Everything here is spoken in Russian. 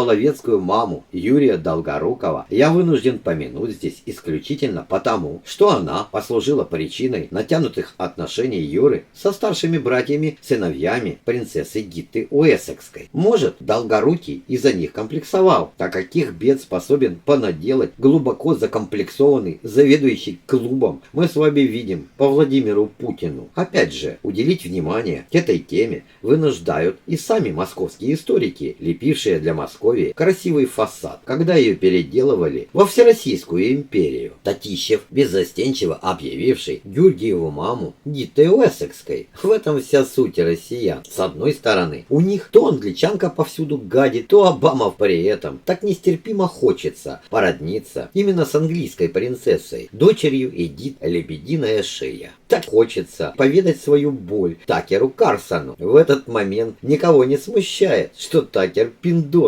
половецкую маму Юрия Долгорукова я вынужден помянуть здесь исключительно потому, что она послужила причиной натянутых отношений Юры со старшими братьями-сыновьями принцессы Гитты Уэссекской. Может, Долгорукий из-за них комплексовал, а каких бед способен понаделать глубоко закомплексованный заведующий клубом, мы с вами видим по Владимиру Путину. Опять же, уделить внимание этой теме вынуждают и сами московские историки, лепившие для Московии красивый фасад, когда ее переделывали во Всероссийскую империю. Татищев, беззастенчиво объявивший Георгиеву маму Гиттой Уэссекской. В этом вся суть россиян. С одной стороны, у них то англичанка повсюду гадит, то Обама при этом так нестерпимо хочется породниться именно с английской принцессой, дочерью Эдит Лебединая шея. Так хочется поведать свою боль Такеру Карсону. В этот момент никого не смущает, что Такер пиндос